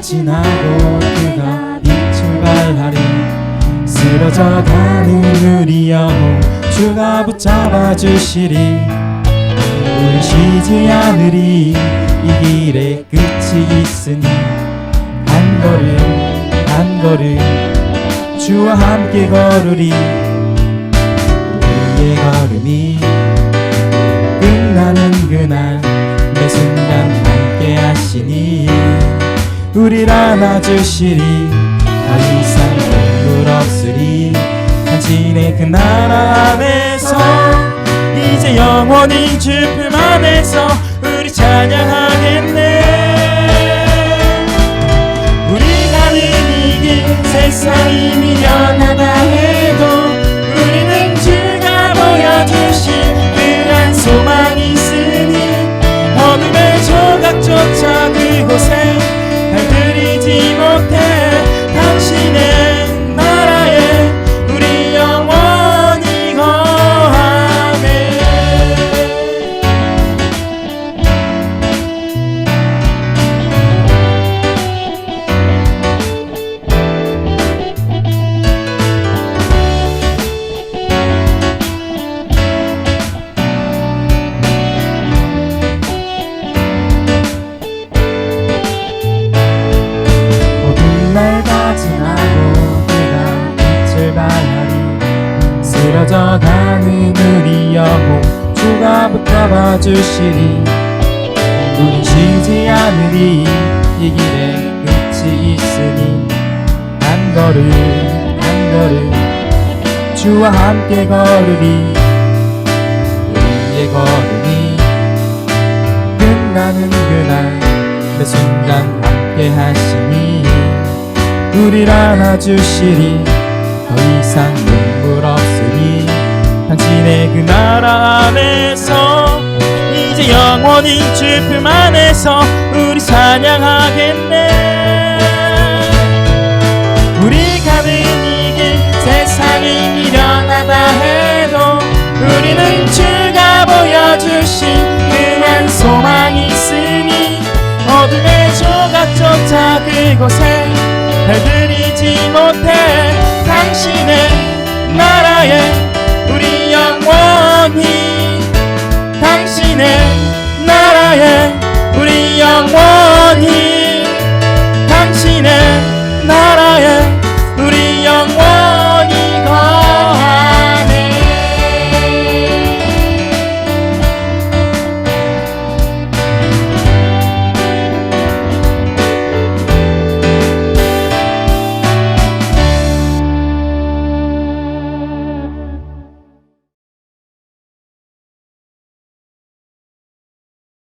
지나고 그가 빛을 발하리. 쓰러져 가는 우리 영혼 주가 붙잡아 주시리. 우리 쉬지 않으리. 이 길의 끝이 있으니 한 걸음 한 걸음 주와 함께 걸으리. 우리의 걸음이 끝나는 그날 매 순간 함께 하시니 우리를 안아주시리. 더 이상 눈물 없으리. 당신의 그 나라 안에서 이제 영원히 주품 안에서 발하리 쓰러져가는 우리 영혼 주가 붙잡아 주시리. 우리 쉬지 않으리. 이 길에 끝이 있으니 한 걸음 한 걸음 주와 함께 걸으리. 우리의 걸음이 끝나는 그날 매 순간 함께 하시니 우리를 안아주시리. 더 이상 눈물 없으리 당신의 그 나라 안에서 이제 영원히 주품 안에서 우리 찬양하겠네. 우리 가는 이 길 세상이 미련하다 해도 우리는 주가 보여주신 그한 소망이 있으니 어둠의 조각조차 그곳에 발들이지 못해 당신의 나라에